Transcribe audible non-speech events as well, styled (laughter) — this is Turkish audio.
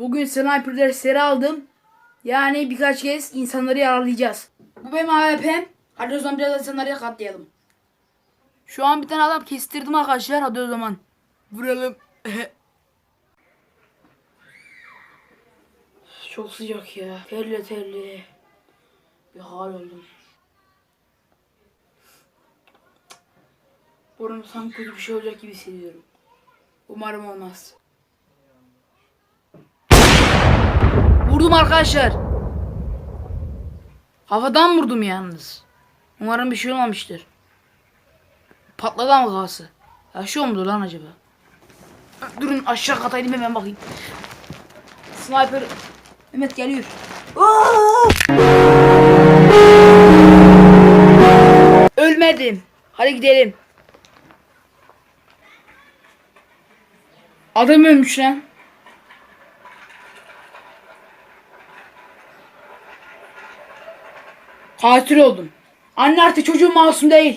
Bugün sniper dersleri aldım. Yani birkaç kez insanları yaralayacağız. Bu benim AWP'm. Hadi o zaman biraz insanları katlayalım. Şu an bir tane adam kestirdim arkadaşlar. Hadi o zaman. Vuralım. (laughs) Çok sıcak ya. Terli terli. Bir hal oldum. Burnum sanki kötü bir şey olacak gibi hissediyorum. Umarım olmaz. Vurdum arkadaşlar. Havadan vurdum yalnız. Umarım bir şey olmamıştır. Patladı ama kafası. Yaşıyor mudur lan acaba? Durun aşağı kata ineyim hemen bakayım. Sniper Mehmet geliyor. Ölmedim. Hadi gidelim. Adam ölmüş lan. Katil oldum. Anne artık çocuğum masum değil.